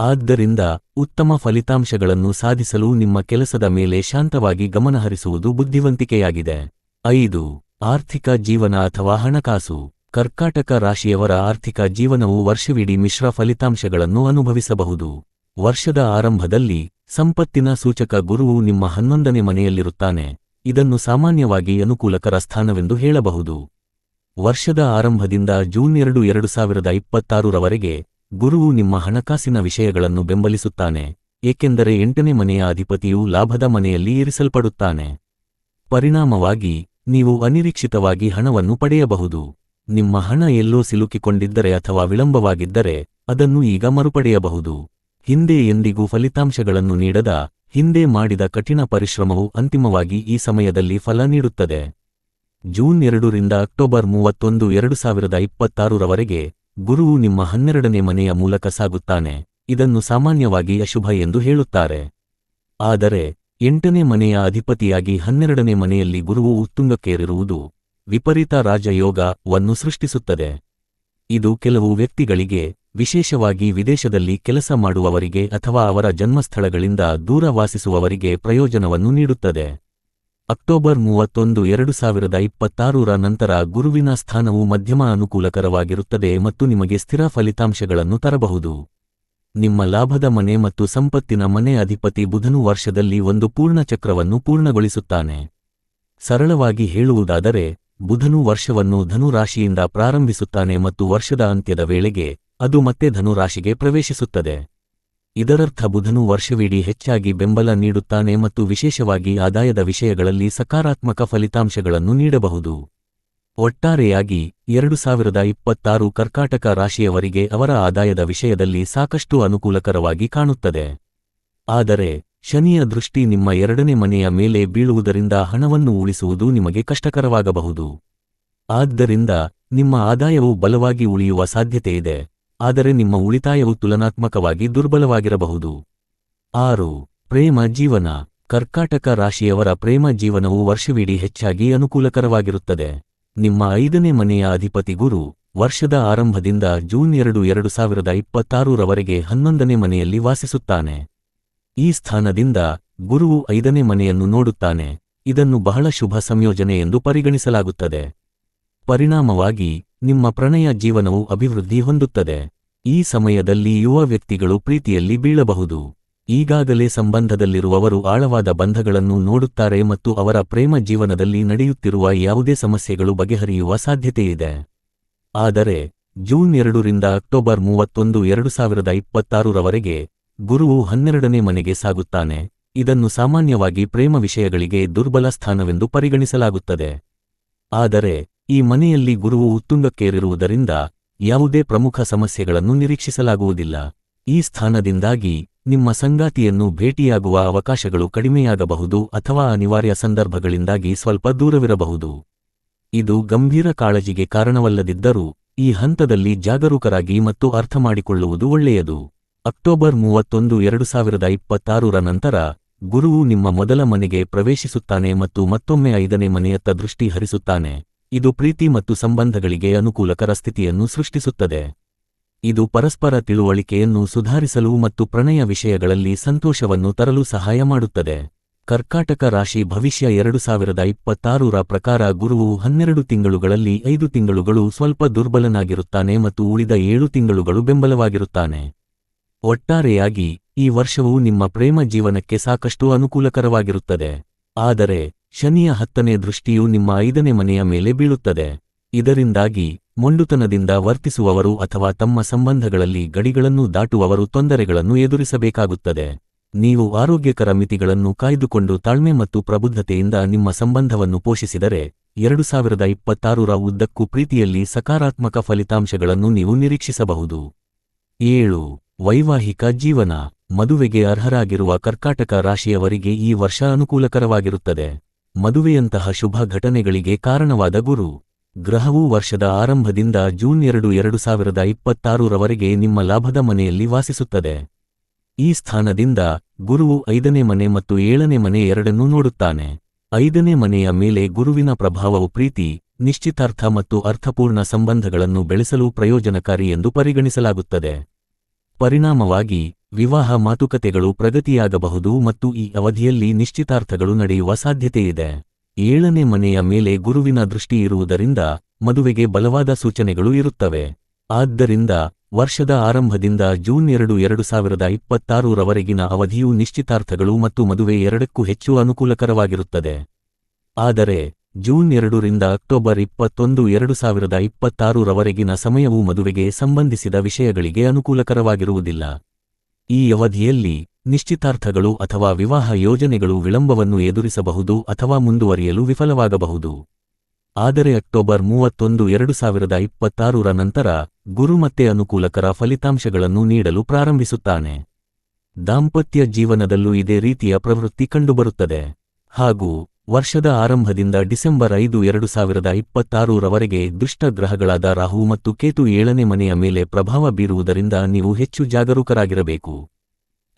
ಆದ್ದರಿಂದ ಉತ್ತಮ ಫಲಿತಾಂಶಗಳನ್ನು ಸಾಧಿಸಲು ನಿಮ್ಮ ಕೆಲಸದ ಮೇಲೆ ಶಾಂತವಾಗಿ ಗಮನಹರಿಸುವುದು ಬುದ್ಧಿವಂತಿಕೆಯಾಗಿದೆ. ಐದು, ಆರ್ಥಿಕ ಜೀವನ ಅಥವಾ ಹಣಕಾಸು. ಕರ್ಕಾಟಕ ರಾಶಿಯವರ ಆರ್ಥಿಕ ಜೀವನವು ವರ್ಷವಿಡೀ ಮಿಶ್ರ ಫಲಿತಾಂಶಗಳನ್ನು ಅನುಭವಿಸಬಹುದು. ವರ್ಷದ ಆರಂಭದಲ್ಲಿ ಸಂಪತ್ತಿನ ಸೂಚಕ ಗುರುವು ನಿಮ್ಮ ಹನ್ನೊಂದನೇ ಮನೆಯಲ್ಲಿರುತ್ತಾನೆ. ಇದನ್ನು ಸಾಮಾನ್ಯವಾಗಿ ಅನುಕೂಲಕರ ಸ್ಥಾನವೆಂದು ಹೇಳಬಹುದು. ವರ್ಷದ ಆರಂಭದಿಂದ ಜೂನ್ ಎರಡು ಎರಡು ಸಾವಿರದ ಇಪ್ಪತ್ತಾರರವರೆಗೆ ಗುರುವು ನಿಮ್ಮ ಹಣಕಾಸಿನ ವಿಷಯಗಳನ್ನು ಬೆಂಬಲಿಸುತ್ತಾನೆ, ಏಕೆಂದರೆ ಎಂಟನೇ ಮನೆಯ ಅಧಿಪತಿಯು ಲಾಭದ ಮನೆಯಲ್ಲಿ ಇರಿಸಲ್ಪಡುತ್ತಾನೆ. ಪರಿಣಾಮವಾಗಿ, ನೀವು ಅನಿರೀಕ್ಷಿತವಾಗಿ ಹಣವನ್ನು ಪಡೆಯಬಹುದು. ನಿಮ್ಮ ಹಣ ಎಲ್ಲೋ ಸಿಲುಕಿಕೊಂಡಿದ್ದರೆ ಅಥವಾ ವಿಳಂಬವಾಗಿದ್ದರೆ ಅದನ್ನು ಈಗ ಮರುಪಡೆಯಬಹುದು. ಹಿಂದೆ ಎಂದಿಗೂ ಫಲಿತಾಂಶಗಳನ್ನು ನೀಡದ ಹಿಂದೆ ಮಾಡಿದ ಕಠಿಣ ಪರಿಶ್ರಮವು ಅಂತಿಮವಾಗಿ ಈ ಸಮಯದಲ್ಲಿ ಫಲ ನೀಡುತ್ತದೆ. ಜೂನ್ ಎರಡರಿಂದ ಅಕ್ಟೋಬರ್ ಮೂವತ್ತೊಂದು ಎರಡು ಸಾವಿರದ ಇಪ್ಪತ್ತಾರರವರೆಗೆ ಗುರುವು ನಿಮ್ಮ ಹನ್ನೆರಡನೇ ಮನೆಯ ಮೂಲಕ ಸಾಗುತ್ತಾನೆ. ಇದನ್ನು ಸಾಮಾನ್ಯವಾಗಿ ಅಶುಭ ಎಂದು ಹೇಳುತ್ತಾರೆ. ಆದರೆ, ಎಂಟನೇ ಮನೆಯ ಅಧಿಪತಿಯಾಗಿ ಹನ್ನೆರಡನೇ ಮನೆಯಲ್ಲಿ ಗುರುವು ಉತ್ತುಂಗಕ್ಕೇರಿರುವುದು ವಿಪರೀತ ರಾಜಯೋಗವನ್ನು ಸೃಷ್ಟಿಸುತ್ತದೆ. ಇದು ಕೆಲವು ವ್ಯಕ್ತಿಗಳಿಗೆ ವಿಶೇಷವಾಗಿ ವಿದೇಶದಲ್ಲಿ ಕೆಲಸ ಮಾಡುವವರಿಗೆ ಅಥವಾ ಅವರ ಜನ್ಮಸ್ಥಳಗಳಿಂದ ದೂರ ವಾಸಿಸುವವರಿಗೆ ಪ್ರಯೋಜನವನ್ನು ನೀಡುತ್ತದೆ. ಅಕ್ಟೋಬರ್ ಮೂವತ್ತೊಂದು ಎರಡು ಸಾವಿರದ ಇಪ್ಪತ್ತಾರರ ನಂತರ ಗುರುವಿನ ಸ್ಥಾನವು ಮಧ್ಯಮ ಅನುಕೂಲಕರವಾಗಿರುತ್ತದೆ ಮತ್ತು ನಿಮಗೆ ಸ್ಥಿರ ಫಲಿತಾಂಶಗಳನ್ನು ತರಬಹುದು. ನಿಮ್ಮ ಲಾಭದ ಮನೆ ಮತ್ತು ಸಂಪತ್ತಿನ ಮನೆ ಅಧಿಪತಿ ಬುಧನು ವರ್ಷದಲ್ಲಿ ಒಂದು ಪೂರ್ಣ ಚಕ್ರವನ್ನು ಪೂರ್ಣಗೊಳಿಸುತ್ತಾನೆ. ಸರಳವಾಗಿ ಹೇಳುವುದಾದರೆ, ಬುಧನು ವರ್ಷವನ್ನು ಧನುರಾಶಿಯಿಂದ ಪ್ರಾರಂಭಿಸುತ್ತಾನೆ ಮತ್ತು ವರ್ಷದ ಅಂತ್ಯದ ವೇಳೆಗೆ ಅದು ಮತ್ತೆ ಧನುರಾಶಿಗೆ ಪ್ರವೇಶಿಸುತ್ತದೆ. ಇದರರ್ಥ ಬುಧನು ವರ್ಷವಿಡೀ ಹೆಚ್ಚಾಗಿ ಬೆಂಬಲ ನೀಡುತ್ತಾನೆ ಮತ್ತು ವಿಶೇಷವಾಗಿ ಆದಾಯದ ವಿಷಯಗಳಲ್ಲಿ ಸಕಾರಾತ್ಮಕ ಫಲಿತಾಂಶಗಳನ್ನು ನೀಡಬಹುದು. ಒಟ್ಟಾರೆಯಾಗಿ, ಎರಡು ಸಾವಿರದ ಇಪ್ಪತ್ತಾರು ಕರ್ಕಾಟಕ ರಾಶಿಯವರಿಗೆ ಅವರ ಆದಾಯದ ವಿಷಯದಲ್ಲಿ ಸಾಕಷ್ಟು ಅನುಕೂಲಕರವಾಗಿ ಕಾಣುತ್ತದೆ. ಆದರೆ, ಶನಿಯ ದೃಷ್ಟಿ ನಿಮ್ಮ ಎರಡನೇ ಮನೆಯ ಮೇಲೆ ಬೀಳುವುದರಿಂದ ಹಣವನ್ನು ಉಳಿಸುವುದು ನಿಮಗೆ ಕಷ್ಟಕರವಾಗಬಹುದು. ಆದ್ದರಿಂದ, ನಿಮ್ಮ ಆದಾಯವು ಬಲವಾಗಿ ಉಳಿಯುವ ಸಾಧ್ಯತೆಯಿದೆ. ಆದರೆ ನಿಮ್ಮ ಉಳಿತಾಯವು ತುಲನಾತ್ಮಕವಾಗಿ ದುರ್ಬಲವಾಗಿರಬಹುದು. ಆರು, ಪ್ರೇಮ ಜೀವನ. ಕರ್ಕಾಟಕ ರಾಶಿಯವರ ಪ್ರೇಮ ಜೀವನವು ವರ್ಷವಿಡೀ ಹೆಚ್ಚಾಗಿ ಅನುಕೂಲಕರವಾಗಿರುತ್ತದೆ. ನಿಮ್ಮ ಐದನೇ ಮನೆಯ ಅಧಿಪತಿ ಗುರು, ವರ್ಷದ ಆರಂಭದಿಂದ ಜೂನ್ ಎರಡು ಎರಡು ಸಾವಿರದ ಇಪ್ಪತ್ತಾರರವರೆಗೆ ಹನ್ನೊಂದನೇ ಮನೆಯಲ್ಲಿ ವಾಸಿಸುತ್ತಾನೆ. ಈ ಸ್ಥಾನದಿಂದ ಗುರುವು ಐದನೇ ಮನೆಯನ್ನು ನೋಡುತ್ತಾನೆ. ಇದನ್ನು ಬಹಳ ಶುಭ ಸಂಯೋಜನೆ ಎಂದು ಪರಿಗಣಿಸಲಾಗುತ್ತದೆ. ಪರಿಣಾಮವಾಗಿ ನಿಮ್ಮ ಪ್ರಣಯ ಜೀವನವು ಅಭಿವೃದ್ಧಿ ಹೊಂದುತ್ತದೆ. ಈ ಸಮಯದಲ್ಲಿ ಯುವ ವ್ಯಕ್ತಿಗಳು ಪ್ರೀತಿಯಲ್ಲಿ ಬೀಳಬಹುದು. ಈಗಾಗಲೇ ಸಂಬಂಧದಲ್ಲಿರುವವರು ಆಳವಾದ ಬಂಧಗಳನ್ನು ನೋಡುತ್ತಾರೆ ಮತ್ತು ಅವರ ಪ್ರೇಮ ಜೀವನದಲ್ಲಿ ನಡೆಯುತ್ತಿರುವ ಯಾವುದೇ ಸಮಸ್ಯೆಗಳು ಬಗೆಹರಿಯುವ ಸಾಧ್ಯತೆಯಿದೆ. ಆದರೆ, ಜೂನ್ ಎರಡರಿಂದ ಅಕ್ಟೋಬರ್ ಮೂವತ್ತೊಂದು ಎರಡು ಸಾವಿರದ ಇಪ್ಪತ್ತಾರರವರೆಗೆ ಗುರುವು ಹನ್ನೆರಡನೇ ಮನೆಗೆ ಸಾಗುತ್ತಾನೆ. ಇದನ್ನು ಸಾಮಾನ್ಯವಾಗಿ ಪ್ರೇಮ ವಿಷಯಗಳಿಗೆ ದುರ್ಬಲ ಸ್ಥಾನವೆಂದು ಪರಿಗಣಿಸಲಾಗುತ್ತದೆ. ಆದರೆ ಈ ಮನೆಯಲ್ಲಿ ಗುರುವು ಉತ್ತುಂಗಕ್ಕೇರಿರುವುದರಿಂದ ಯಾವುದೇ ಪ್ರಮುಖ ಸಮಸ್ಯೆಗಳನ್ನು ನಿರೀಕ್ಷಿಸಲಾಗುವುದಿಲ್ಲ. ಈ ಸ್ಥಾನದಿಂದಾಗಿ ನಿಮ್ಮ ಸಂಗಾತಿಯನ್ನು ಭೇಟಿಯಾಗುವ ಅವಕಾಶಗಳು ಕಡಿಮೆಯಾಗಬಹುದು ಅಥವಾ ಅನಿವಾರ್ಯ ಸಂದರ್ಭಗಳಿಂದಾಗಿ ಸ್ವಲ್ಪ ದೂರವಿರಬಹುದು. ಇದು ಗಂಭೀರ ಕಾಳಜಿಗೆ ಕಾರಣವಲ್ಲದಿದ್ದರೂ ಈ ಹಂತದಲ್ಲಿ ಜಾಗರೂಕರಾಗಿ ಮತ್ತು ಅರ್ಥಮಾಡಿಕೊಳ್ಳುವುದು ಒಳ್ಳೆಯದು. ಅಕ್ಟೋಬರ್ ಮೂವತ್ತೊಂದು, ಎರಡು ಸಾವಿರದ ಇಪ್ಪತ್ತಾರರ ನಂತರ ಗುರುವು ನಿಮ್ಮ ಮೊದಲ ಮನೆಗೆ ಪ್ರವೇಶಿಸುತ್ತಾನೆ ಮತ್ತು ಮತ್ತೊಮ್ಮೆ ಐದನೇ ಮನೆಯತ್ತ ದೃಷ್ಟಿ ಹರಿಸುತ್ತಾನೆ ಇದು ಪ್ರೀತಿ ಮತ್ತು ಸಂಬಂಧಗಳಿಗೆ ಅನುಕೂಲಕರ ಸ್ಥಿತಿಯನ್ನು ಸೃಷ್ಟಿಸುತ್ತದೆ. ಇದು ಪರಸ್ಪರ ತಿಳುವಳಿಕೆಯನ್ನು ಸುಧಾರಿಸಲು ಮತ್ತು ಪ್ರಣಯ ವಿಷಯಗಳಲ್ಲಿ ಸಂತೋಷವನ್ನು ತರಲು ಸಹಾಯ ಮಾಡುತ್ತದೆ. ಕರ್ಕಾಟಕ ರಾಶಿ ಭವಿಷ್ಯ ಎರಡು ಸಾವಿರದ ಇಪ್ಪತ್ತಾರರ ಪ್ರಕಾರ ಗುರುವು ಹನ್ನೆರಡು ತಿಂಗಳುಗಳಲ್ಲಿ ಐದು ತಿಂಗಳುಗಳು ಸ್ವಲ್ಪ ದುರ್ಬಲನಾಗಿರುತ್ತಾನೆ ಮತ್ತು ಉಳಿದ ಏಳು ತಿಂಗಳುಗಳು ಬೆಂಬಲವಾಗಿರುತ್ತಾನೆ. ಒಟ್ಟಾರೆಯಾಗಿ, ಈ ವರ್ಷವು ನಿಮ್ಮ ಪ್ರೇಮ ಜೀವನಕ್ಕೆ ಸಾಕಷ್ಟು ಅನುಕೂಲಕರವಾಗಿರುತ್ತದೆ. ಆದರೆ ಶನಿಯ ಹತ್ತನೇ ದೃಷ್ಟಿಯು ನಿಮ್ಮ ಐದನೇ ಮನೆಯ ಮೇಲೆ ಬೀಳುತ್ತದೆ. ಇದರಿಂದಾಗಿ ಮೊಂಡುತನದಿಂದ ವರ್ತಿಸುವವರು ಅಥವಾ ತಮ್ಮ ಸಂಬಂಧಗಳಲ್ಲಿ ಗಡಿಗಳನ್ನು ದಾಟುವವರು ತೊಂದರೆಗಳನ್ನು ಎದುರಿಸಬೇಕಾಗುತ್ತದೆ. ನೀವು ಆರೋಗ್ಯಕರ ಮಿತಿಗಳನ್ನು ಕಾಯ್ದುಕೊಂಡು ತಾಳ್ಮೆ ಮತ್ತು ಪ್ರಬುದ್ಧತೆಯಿಂದ ನಿಮ್ಮ ಸಂಬಂಧವನ್ನು ಪೋಷಿಸಿದರೆ ಎರಡು ಸಾವಿರದ ಇಪ್ಪತ್ತಾರರ ಉದ್ದಕ್ಕೂ ಪ್ರೀತಿಯಲ್ಲಿ ಸಕಾರಾತ್ಮಕ ಫಲಿತಾಂಶಗಳನ್ನು ನೀವು ನಿರೀಕ್ಷಿಸಬಹುದು. ಏಳು, ವೈವಾಹಿಕ ಜೀವನ. ಮದುವೆಗೆ ಅರ್ಹರಾಗಿರುವ ಕರ್ಕಾಟಕ ರಾಶಿಯವರಿಗೆ ಈ ವರ್ಷ ಅನುಕೂಲಕರವಾಗಿರುತ್ತದೆ. ಮದುವೆಯಂತಹ ಶುಭ ಘಟನೆಗಳಿಗೆ ಕಾರಣವಾದ ಗುರು. ಗ್ರಹವು ವರ್ಷದ ಆರಂಭದಿಂದ ಜೂನ್ ಎರಡು ಎರಡು ಸಾವಿರದ ಇಪ್ಪತ್ತಾರರವರೆಗೆ ನಿಮ್ಮ ಲಾಭದ ಮನೆಯಲ್ಲಿ ವಾಸಿಸುತ್ತದೆ. ಈ ಸ್ಥಾನದಿಂದ ಗುರುವು ಐದನೇ ಮನೆ ಮತ್ತು ಏಳನೇ ಮನೆ ಎರಡನ್ನೂ ನೋಡುತ್ತಾನೆ. ಐದನೇ ಮನೆಯ ಮೇಲೆ ಗುರುವಿನ ಪ್ರಭಾವವು ಪ್ರೀತಿ, ನಿಶ್ಚಿತಾರ್ಥ ಮತ್ತು ಅರ್ಥಪೂರ್ಣ ಸಂಬಂಧಗಳನ್ನು ಬೆಳೆಸಲು ಪ್ರಯೋಜನಕಾರಿ ಎಂದು ಪರಿಗಣಿಸಲಾಗುತ್ತದೆ. ಪರಿಣಾಮವಾಗಿ ವಿವಾಹ ಮಾತುಕತೆಗಳು ಪ್ರಗತಿಯಾಗಬಹುದು ಮತ್ತು ಈ ಅವಧಿಯಲ್ಲಿ ನಿಶ್ಚಿತಾರ್ಥಗಳು ನಡೆಯುವ ಸಾಧ್ಯತೆಯಿದೆ. ಏಳನೇ ಮನೆಯ ಮೇಲೆ ಗುರುವಿನ ದೃಷ್ಟಿ ಇರುವುದರಿಂದ ಮದುವೆಗೆ ಬಲವಾದ ಸೂಚನೆಗಳು ಇರುತ್ತವೆ. ಆದ್ದರಿಂದ ವರ್ಷದ ಆರಂಭದಿಂದ ಜೂನ್ ಎರಡು ಎರಡು ಸಾವಿರದ ಇಪ್ಪತ್ತಾರರವರೆಗಿನ ಅವಧಿಯು ನಿಶ್ಚಿತಾರ್ಥಗಳು ಮತ್ತು ಮದುವೆ ಎರಡಕ್ಕೂ ಹೆಚ್ಚು ಅನುಕೂಲಕರವಾಗಿರುತ್ತದೆ. ಆದರೆ ಜೂನ್ ಎರಡರಿಂದ ಅಕ್ಟೋಬರ್ ಇಪ್ಪತ್ತೊಂದು ಎರಡು ಸಾವಿರದ ಇಪ್ಪತ್ತಾರರವರೆಗಿನ ಸಮಯವು ಮದುವೆಗೆ ಸಂಬಂಧಿಸಿದ ವಿಷಯಗಳಿಗೆ ಅನುಕೂಲಕರವಾಗಿರುವುದಿಲ್ಲ. ಈ ಅವಧಿಯಲ್ಲಿ ನಿಶ್ಚಿತಾರ್ಥಗಳು ಅಥವಾ ವಿವಾಹ ಯೋಜನೆಗಳು ವಿಳಂಬವನ್ನು ಎದುರಿಸಬಹುದು ಅಥವಾ ಮುಂದುವರಿಯಲು ವಿಫಲವಾಗಬಹುದು. ಆದರೆ ಅಕ್ಟೋಬರ್ ಮೂವತ್ತೊಂದು, ಎರಡು ಸಾವಿರದ ಇಪ್ಪತ್ತಾರರ ನಂತರ ಗುರು ಮತ್ತೆ ಅನುಕೂಲಕರ ಫಲಿತಾಂಶಗಳನ್ನು ನೀಡಲು ಪ್ರಾರಂಭಿಸುತ್ತಾನೆ. ದಾಂಪತ್ಯ ಜೀವನದಲ್ಲೂ ಇದೇ ರೀತಿಯ ಪ್ರವೃತ್ತಿ ಕಂಡುಬರುತ್ತದೆ. ಹಾಗೂ ವರ್ಷದ ಆರಂಭದಿಂದ ಡಿಸೆಂಬರ್ ಐದು, ಎರಡು ಸಾವಿರದ ಇಪ್ಪತ್ತಾರರವರೆಗೆ ದುಷ್ಟ ಗ್ರಹಗಳಾದ ರಾಹು ಮತ್ತು ಕೇತು ಏಳನೇ ಮನೆಯ ಮೇಲೆ ಪ್ರಭಾವ ಬೀರುವುದರಿಂದ ನೀವು ಹೆಚ್ಚು ಜಾಗರೂಕರಾಗಿರಬೇಕು.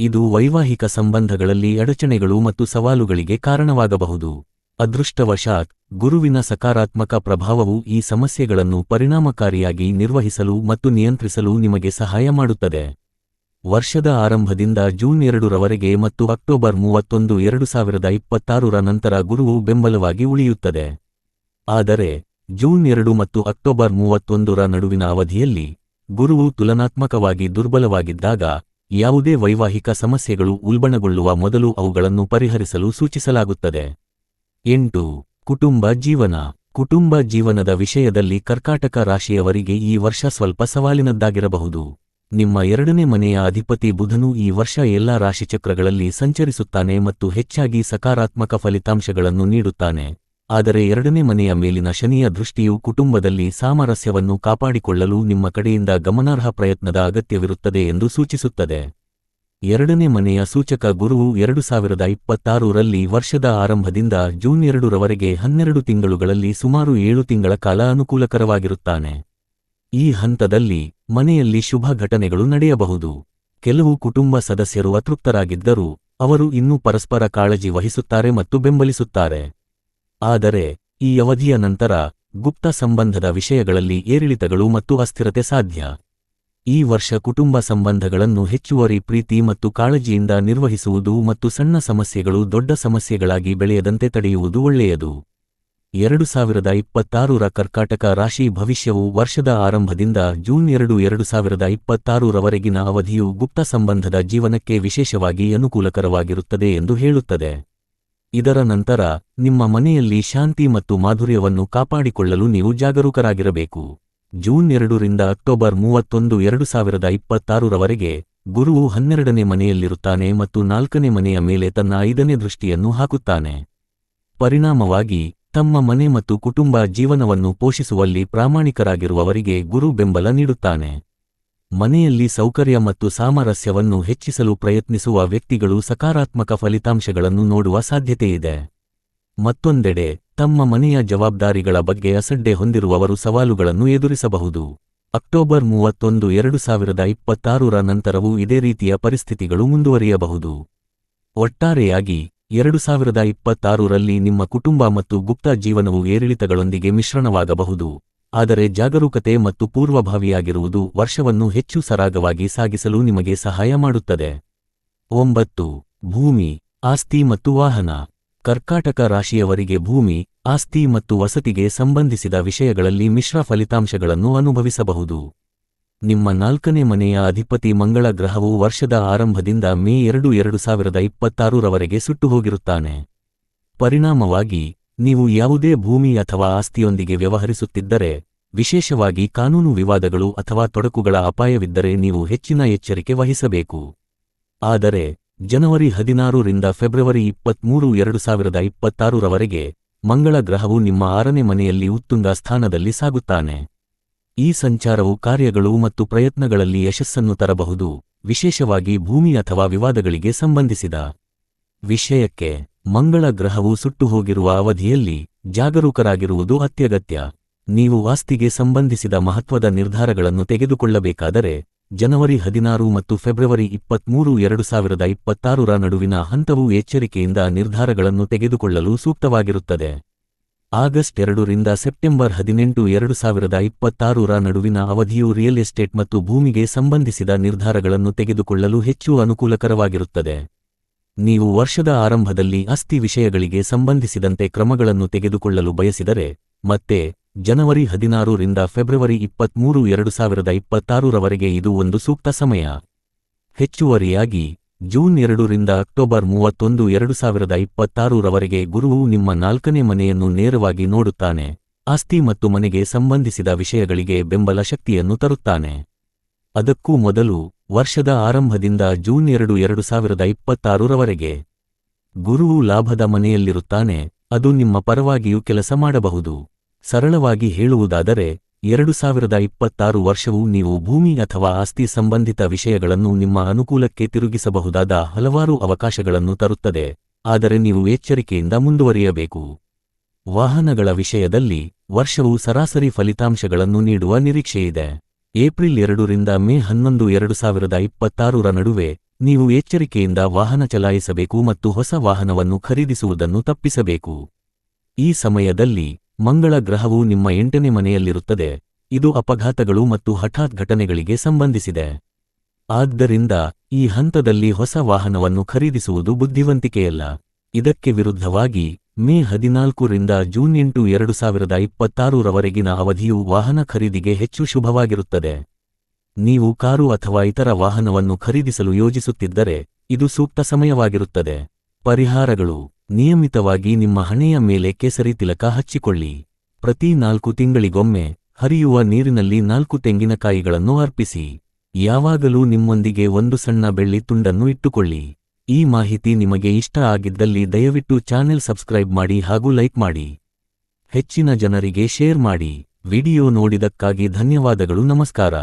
ಇದು ವೈವಾಹಿಕ ಸಂಬಂಧಗಳಲ್ಲಿ ಅಡಚಣೆಗಳು ಮತ್ತು ಸವಾಲುಗಳಿಗೆ ಕಾರಣವಾಗಬಹುದು. ಅದೃಷ್ಟವಶಾತ್, ಗುರುವಿನ ಸಕಾರಾತ್ಮಕ ಪ್ರಭಾವವು ಈ ಸಮಸ್ಯೆಗಳನ್ನು ಪರಿಣಾಮಕಾರಿಯಾಗಿ ನಿರ್ವಹಿಸಲು ಮತ್ತು ನಿಯಂತ್ರಿಸಲು ನಿಮಗೆ ಸಹಾಯ ಮಾಡುತ್ತದೆ. ವರ್ಷದ ಆರಂಭದಿಂದ ಜೂನ್ ಎರಡರವರೆಗೆ ಮತ್ತು ಅಕ್ಟೋಬರ್ ಮೂವತ್ತೊಂದು ಎರಡು ಸಾವಿರದ ಇಪ್ಪತ್ತಾರರ ನಂತರ ಗುರುವು ಬೆಂಬಲವಾಗಿ ಉಳಿಯುತ್ತದೆ. ಆದರೆ, ಜೂನ್ ಎರಡು ಮತ್ತು ಅಕ್ಟೋಬರ್ ಮೂವತ್ತೊಂದರ ನಡುವಿನ ಅವಧಿಯಲ್ಲಿ ಗುರುವು ತುಲನಾತ್ಮಕವಾಗಿ ದುರ್ಬಲವಾಗಿದ್ದಾಗ ಯಾವುದೇ ವೈವಾಹಿಕ ಸಮಸ್ಯೆಗಳು ಉಲ್ಬಣಗೊಳ್ಳುವ ಮೊದಲು ಅವುಗಳನ್ನು ಪರಿಹರಿಸಲು ಸೂಚಿಸಲಾಗುತ್ತದೆ. ಎಂಟು, ಕುಟುಂಬ ಜೀವನ. ಕುಟುಂಬ ಜೀವನದ ವಿಷಯದಲ್ಲಿ ಕರ್ಕಾಟಕ ರಾಶಿಯವರಿಗೆ ಈ ವರ್ಷ ಸ್ವಲ್ಪ ಸವಾಲಿನದ್ದಾಗಿರಬಹುದು. ನಿಮ್ಮ ಎರಡನೇ ಮನೆಯ ಅಧಿಪತಿ ಬುಧನು ಈ ವರ್ಷ ಎಲ್ಲಾ ರಾಶಿಚಕ್ರಗಳಲ್ಲಿ ಸಂಚರಿಸುತ್ತಾನೆ ಮತ್ತು ಹೆಚ್ಚಾಗಿ ಸಕಾರಾತ್ಮಕ ಫಲಿತಾಂಶಗಳನ್ನು ನೀಡುತ್ತಾನೆ. ಆದರೆ ಎರಡನೇ ಮನೆಯ ಮೇಲಿನ ಶನಿಯ ದೃಷ್ಟಿಯು ಕುಟುಂಬದಲ್ಲಿ ಸಾಮರಸ್ಯವನ್ನು ಕಾಪಾಡಿಕೊಳ್ಳಲು ನಿಮ್ಮ ಕಡೆಯಿಂದ ಗಮನಾರ್ಹ ಪ್ರಯತ್ನದ ಅಗತ್ಯವಿರುತ್ತದೆ ಎಂದು ಸೂಚಿಸುತ್ತದೆ. ಎರಡನೇ ಮನೆಯ ಸೂಚಕ ಗುರುವು ಎರಡು ಸಾವಿರದ ಇಪ್ಪತ್ತಾರರಲ್ಲಿ ವರ್ಷದ ಆರಂಭದಿಂದ ಜೂನ್ ಎರಡರವರೆಗೆ ಹನ್ನೆರಡು ತಿಂಗಳುಗಳಲ್ಲಿ ಸುಮಾರು ಏಳು ತಿಂಗಳ ಕಾಲ ಅನುಕೂಲಕರವಾಗಿರುತ್ತಾನೆ. ಈ ಹಂತದಲ್ಲಿ ಮನೆಯಲ್ಲಿ ಶುಭ ಘಟನೆಗಳು ನಡೆಯಬಹುದು. ಕೆಲವು ಕುಟುಂಬ ಸದಸ್ಯರು ಅತೃಪ್ತರಾಗಿದ್ದರೂ, ಅವರು ಇನ್ನೂ ಪರಸ್ಪರ ಕಾಳಜಿ ವಹಿಸುತ್ತಾರೆ ಮತ್ತು ಬೆಂಬಲಿಸುತ್ತಾರೆ. ಆದರೆ, ಈ ಅವಧಿಯ ನಂತರ, ಗುಪ್ತ ಸಂಬಂಧದ ವಿಷಯಗಳಲ್ಲಿ ಏರಿಳಿತಗಳು ಮತ್ತು ಅಸ್ಥಿರತೆ ಸಾಧ್ಯ. ಈ ವರ್ಷ ಕುಟುಂಬ ಸಂಬಂಧಗಳನ್ನು ಹೆಚ್ಚುವರಿ ಪ್ರೀತಿ ಮತ್ತು ಕಾಳಜಿಯಿಂದ ನಿರ್ವಹಿಸುವುದು ಮತ್ತು ಸಣ್ಣ ಸಮಸ್ಯೆಗಳು ದೊಡ್ಡ ಸಮಸ್ಯೆಗಳಾಗಿ ಬೆಳೆಯದಂತೆ ತಡೆಯುವುದು ಒಳ್ಳೆಯದು. ಎರಡು ಸಾವಿರದ ಇಪ್ಪತ್ತಾರರ ಕರ್ಕಾಟಕ ರಾಶಿ ಭವಿಷ್ಯವು ವರ್ಷದ ಆರಂಭದಿಂದ ಜೂನ್ ಎರಡು ಎರಡು ಸಾವಿರದ ಇಪ್ಪತ್ತಾರರವರೆಗಿನ ಅವಧಿಯು ಗುಪ್ತ ಸಂಬಂಧದ ಜೀವನಕ್ಕೆ ವಿಶೇಷವಾಗಿ ಅನುಕೂಲಕರವಾಗಿರುತ್ತದೆ ಎಂದು ಹೇಳುತ್ತದೆ. ಇದರ ನಂತರ, ನಿಮ್ಮ ಮನೆಯಲ್ಲಿ ಶಾಂತಿ ಮತ್ತು ಮಾಧುರ್ಯವನ್ನು ಕಾಪಾಡಿಕೊಳ್ಳಲು ನೀವು ಜಾಗರೂಕರಾಗಿರಬೇಕು. ಜೂನ್ ಎರಡರಿಂದ ಅಕ್ಟೋಬರ್ ಮೂವತ್ತೊಂದು ಎರಡು ಸಾವಿರದ ಇಪ್ಪತ್ತಾರರವರೆಗೆ, ಗುರುವು ಹನ್ನೆರಡನೇ ಮನೆಯಲ್ಲಿರುತ್ತಾನೆ ಮತ್ತು ನಾಲ್ಕನೇ ಮನೆಯ ಮೇಲೆ ತನ್ನ ಐದನೇ ದೃಷ್ಟಿಯನ್ನು ಹಾಕುತ್ತಾನೆ. ಪರಿಣಾಮವಾಗಿ ತಮ್ಮ ಮನೆ ಮತ್ತು ಕುಟುಂಬ ಜೀವನವನ್ನು ಪೋಷಿಸುವಲ್ಲಿ ಪ್ರಾಮಾಣಿಕರಾಗಿರುವವರಿಗೆ ಗುರು ಬೆಂಬಲ ನೀಡುತ್ತಾನೆ. ಮನೆಯಲ್ಲಿ ಸೌಕರ್ಯ ಮತ್ತು ಸಾಮರಸ್ಯವನ್ನು ಹೆಚ್ಚಿಸಲು ಪ್ರಯತ್ನಿಸುವ ವ್ಯಕ್ತಿಗಳು ಸಕಾರಾತ್ಮಕ ಫಲಿತಾಂಶಗಳನ್ನು ನೋಡುವ ಸಾಧ್ಯತೆಯಿದೆ. ಮತ್ತೊಂದೆಡೆ, ತಮ್ಮ ಮನೆಯ ಜವಾಬ್ದಾರಿಗಳ ಬಗ್ಗೆ ಅಸಡ್ಡೆ ಹೊಂದಿರುವವರು ಸವಾಲುಗಳನ್ನು ಎದುರಿಸಬಹುದು. ಅಕ್ಟೋಬರ್ ಮೂವತ್ತೊಂದು, ಎರಡು ಸಾವಿರದ ಇಪ್ಪತ್ತಾರರ ನಂತರವೂ ಇದೇ ರೀತಿಯ ಪರಿಸ್ಥಿತಿಗಳು ಮುಂದುವರಿಯಬಹುದು. ಒಟ್ಟಾರೆಯಾಗಿ ಎರಡು ಸಾವಿರದ ಇಪ್ಪತ್ತಾರರಲ್ಲಿ ನಿಮ್ಮ ಕುಟುಂಬ ಮತ್ತು ಗುಪ್ತ ಜೀವನವು ಏರಿಳಿತಗಳೊಂದಿಗೆ ಮಿಶ್ರಣವಾಗಬಹುದು. ಆದರೆ ಜಾಗರೂಕತೆ ಮತ್ತು ಪೂರ್ವಭಾವಿಯಾಗಿರುವುದು ವರ್ಷವನ್ನು ಹೆಚ್ಚು ಸರಾಗವಾಗಿ ಸಾಗಿಸಲು ನಿಮಗೆ ಸಹಾಯ ಮಾಡುತ್ತದೆ. ಒಂಬತ್ತು. ಭೂಮಿ, ಆಸ್ತಿ ಮತ್ತು ವಾಹನ. ಕರ್ಕಾಟಕ ರಾಶಿಯವರಿಗೆ ಭೂಮಿ, ಆಸ್ತಿ ಮತ್ತು ವಸತಿಗೆ ಸಂಬಂಧಿಸಿದ ವಿಷಯಗಳಲ್ಲಿ ಮಿಶ್ರ ಫಲಿತಾಂಶಗಳನ್ನು ಅನುಭವಿಸಬಹುದು. ನಿಮ್ಮ ನಾಲ್ಕನೇ ಮನೆಯ ಅಧಿಪತಿ ಮಂಗಳ ಗ್ರಹವು ವರ್ಷದ ಆರಂಭದಿಂದ ಮೇ ಎರಡು ಎರಡು ಸಾವಿರದ ಇಪ್ಪತ್ತಾರರವರೆಗೆ ಸುಟ್ಟುಹೋಗಿರುತ್ತಾನೆ. ಪರಿಣಾಮವಾಗಿ, ನೀವು ಯಾವುದೇ ಭೂಮಿ ಅಥವಾ ಆಸ್ತಿಯೊಂದಿಗೆ ವ್ಯವಹರಿಸುತ್ತಿದ್ದರೆ, ವಿಶೇಷವಾಗಿ ಕಾನೂನು ವಿವಾದಗಳು ಅಥವಾ ತೊಡಕುಗಳ ಅಪಾಯವಿದ್ದರೆ ನೀವು ಹೆಚ್ಚಿನ ಎಚ್ಚರಿಕೆ ವಹಿಸಬೇಕು. ಆದರೆ, ಜನವರಿ ಹದಿನಾರು ರಿಂದ ಫೆಬ್ರವರಿ ಇಪ್ಪತ್ಮೂರು ಎರಡು ಸಾವಿರದ ಇಪ್ಪತ್ತಾರರವರೆಗೆ ಮಂಗಳ ಗ್ರಹವು ನಿಮ್ಮ ಆರನೇ ಮನೆಯಲ್ಲಿ ಉತ್ತುಂಗ ಸ್ಥಾನದಲ್ಲಿ ಸಾಗುತ್ತಾನೆ. ಈ ಸಂಚಾರವು ಕಾರ್ಯಗಳು ಮತ್ತು ಪ್ರಯತ್ನಗಳಲ್ಲಿ ಯಶಸ್ಸನ್ನು ತರಬಹುದು, ವಿಶೇಷವಾಗಿ ಭೂಮಿ ಅಥವಾ ವಿವಾದಗಳಿಗೆ ಸಂಬಂಧಿಸಿದ. ವಿಷಯಕ್ಕೆ ಮಂಗಳ ಗ್ರಹವು ಸುಟ್ಟುಹೋಗಿರುವ ಅವಧಿಯಲ್ಲಿ ಜಾಗರೂಕರಾಗಿರುವುದು ಅತ್ಯಗತ್ಯ. ನೀವು ಆಸ್ತಿಗೆ ಸಂಬಂಧಿಸಿದ ಮಹತ್ವದ ನಿರ್ಧಾರಗಳನ್ನು ತೆಗೆದುಕೊಳ್ಳಬೇಕಾದರೆ, ಜನವರಿ ಹದಿನಾರು ಮತ್ತು ಫೆಬ್ರವರಿ ಇಪ್ಪತ್ಮೂರು ಎರಡು ಸಾವಿರದ ಇಪ್ಪತ್ತಾರರ ನಡುವಿನ ಹಂತವು ಎಚ್ಚರಿಕೆಯಿಂದ ನಿರ್ಧಾರಗಳನ್ನು ತೆಗೆದುಕೊಳ್ಳಲು ಸೂಕ್ತವಾಗಿರುತ್ತದೆ. ಆಗಸ್ಟ್ ಎರಡರಿಂದ ಸೆಪ್ಟೆಂಬರ್ ಹದಿನೆಂಟು ಎರಡು ಸಾವಿರದ ಇಪ್ಪತ್ತಾರರ ನಡುವಿನ ಅವಧಿಯು ರಿಯಲ್ ಎಸ್ಟೇಟ್ ಮತ್ತು ಭೂಮಿಗೆ ಸಂಬಂಧಿಸಿದ ನಿರ್ಧಾರಗಳನ್ನು ತೆಗೆದುಕೊಳ್ಳಲು ಹೆಚ್ಚು ಅನುಕೂಲಕರವಾಗಿರುತ್ತದೆ. ನೀವು ವರ್ಷದ ಆರಂಭದಲ್ಲಿ ಅಸ್ಥಿ ವಿಷಯಗಳಿಗೆ ಸಂಬಂಧಿಸಿದಂತೆ ಕ್ರಮಗಳನ್ನು ತೆಗೆದುಕೊಳ್ಳಲು ಬಯಸಿದರೆ, ಮತ್ತೆ ಜನವರಿ ಹದಿನಾರು ರಿಂದ ಫೆಬ್ರವರಿ ಇಪ್ಪತ್ಮೂರು ಎರಡು ಸಾವಿರದ ಇಪ್ಪತ್ತಾರರವರೆಗೆ ಇದು ಒಂದು ಸೂಕ್ತ ಸಮಯ. ಹೆಚ್ಚುವರಿಯಾಗಿ ಜೂನ್ ಎರಡರಿಂದ ಅಕ್ಟೋಬರ್ ಮೂವತ್ತೊಂದು ಎರಡು ಸಾವಿರದ ಇಪ್ಪತ್ತಾರರವರೆಗೆ ಗುರುವು ನಿಮ್ಮ ನಾಲ್ಕನೇ ಮನೆಯನ್ನು ನೇರವಾಗಿ ನೋಡುತ್ತಾನೆ. ಆಸ್ತಿ ಮತ್ತು ಮನೆಗೆ ಸಂಬಂಧಿಸಿದ ವಿಷಯಗಳಿಗೆ ಬೆಂಬಲ ಶಕ್ತಿಯನ್ನು ತರುತ್ತಾನೆ. ಅದಕ್ಕೂ ಮೊದಲು ವರ್ಷದ ಆರಂಭದಿಂದ ಜೂನ್ ಎರಡು ಎರಡು ಸಾವಿರದ ಇಪ್ಪತ್ತಾರರವರೆಗೆ ಗುರುವು ಲಾಭದ ಮನೆಯಲ್ಲಿರುತ್ತಾನೆ. ಅದು ನಿಮ್ಮ ಪರವಾಗಿಯೂ ಕೆಲಸ ಮಾಡಬಹುದು. ಸರಳವಾಗಿ ಹೇಳುವುದಾದರೆ ಎರಡು ಸಾವಿರದ ಇಪ್ಪತ್ತಾರು ವರ್ಷವು ನೀವು ಭೂಮಿ ಅಥವಾ ಆಸ್ತಿ ಸಂಬಂಧಿತ ವಿಷಯಗಳನ್ನು ನಿಮ್ಮ ಅನುಕೂಲಕ್ಕೆ ತಿರುಗಿಸಬಹುದಾದ ಹಲವಾರು ಅವಕಾಶಗಳನ್ನು ತರುತ್ತದೆ. ಆದರೆ ನೀವು ಎಚ್ಚರಿಕೆಯಿಂದ ಮುಂದುವರಿಯಬೇಕು. ವಾಹನಗಳ ವಿಷಯದಲ್ಲಿ ವರ್ಷವು ಸರಾಸರಿ ಫಲಿತಾಂಶಗಳನ್ನು ನೀಡುವ ನಿರೀಕ್ಷೆಯಿದೆ. ಏಪ್ರಿಲ್ ಎರಡರಿಂದ ಮೇ ಹನ್ನೊಂದು ಎರಡು ಸಾವಿರದ ಇಪ್ಪತ್ತಾರರ ನಡುವೆ ನೀವು ಎಚ್ಚರಿಕೆಯಿಂದ ವಾಹನ ಚಲಾಯಿಸಬೇಕು ಮತ್ತು ಹೊಸ ವಾಹನವನ್ನು ಖರೀದಿಸುವುದನ್ನು ತಪ್ಪಿಸಬೇಕು. ಈ ಸಮಯದಲ್ಲಿ ಮಂಗಳ ಗ್ರಹವು ನಿಮ್ಮ ಎಂಟನೇ ಮನೆಯಲ್ಲಿರುತ್ತದೆ. ಇದು ಅಪಘಾತಗಳು ಮತ್ತು ಹಠಾತ್ ಘಟನೆಗಳಿಗೆ ಸಂಬಂಧಿಸಿದೆ. ಆದ್ದರಿಂದ ಈ ಹಂತದಲ್ಲಿ ಹೊಸ ವಾಹನವನ್ನು ಖರೀದಿಸುವುದು ಬುದ್ಧಿವಂತಿಕೆಯಲ್ಲ. ಇದಕ್ಕೆ ವಿರುದ್ಧವಾಗಿ ಮೇ ಹದಿನಾಲ್ಕು ರಿಂದ ಜೂನ್ ಎಂಟು ಎರಡು ಸಾವಿರದ ಇಪ್ಪತ್ತಾರರವರೆಗಿನ ಅವಧಿಯು ವಾಹನ ಖರೀದಿಗೆ ಹೆಚ್ಚು ಶುಭವಾಗಿರುತ್ತದೆ. ನೀವು ಕಾರು ಅಥವಾ ಇತರ ವಾಹನವನ್ನು ಖರೀದಿಸಲು ಯೋಜಿಸುತ್ತಿದ್ದರೆ ಇದು ಸೂಕ್ತ ಸಮಯವಾಗಿರುತ್ತದೆ. ಪರಿಹಾರಗಳು. ನಿಯಮಿತವಾಗಿ ನಿಮ್ಮ ಹಣೆಯ ಮೇಲೆ ಕೇಸರಿ ತಿಲಕ ಹಚ್ಚಿಕೊಳ್ಳಿ. ಪ್ರತಿ ನಾಲ್ಕು ತಿಂಗಳಿಗೊಮ್ಮೆ ಹರಿಯುವ ನೀರಿನಲ್ಲಿ ನಾಲ್ಕು ತೆಂಗಿನಕಾಯಿಗಳನ್ನು ಅರ್ಪಿಸಿ. ಯಾವಾಗಲೂ ನಿಮ್ಮೊಂದಿಗೆ ಒಂದು ಸಣ್ಣ ಬೆಳ್ಳಿ ತುಂಡನ್ನು ಇಟ್ಟುಕೊಳ್ಳಿ. ಈ ಮಾಹಿತಿ ನಿಮಗೆ ಇಷ್ಟ ಆಗಿದ್ದಲ್ಲಿ ದಯವಿಟ್ಟು ಚಾನೆಲ್ ಸಬ್ಸ್ಕ್ರೈಬ್ ಮಾಡಿ ಹಾಗೂ ಲೈಕ್ ಮಾಡಿ. ಹೆಚ್ಚಿನ ಜನರಿಗೆ ಶೇರ್ ಮಾಡಿ. ವಿಡಿಯೋ ನೋಡಿದಕ್ಕಾಗಿ ಧನ್ಯವಾದಗಳು, ನಮಸ್ಕಾರ.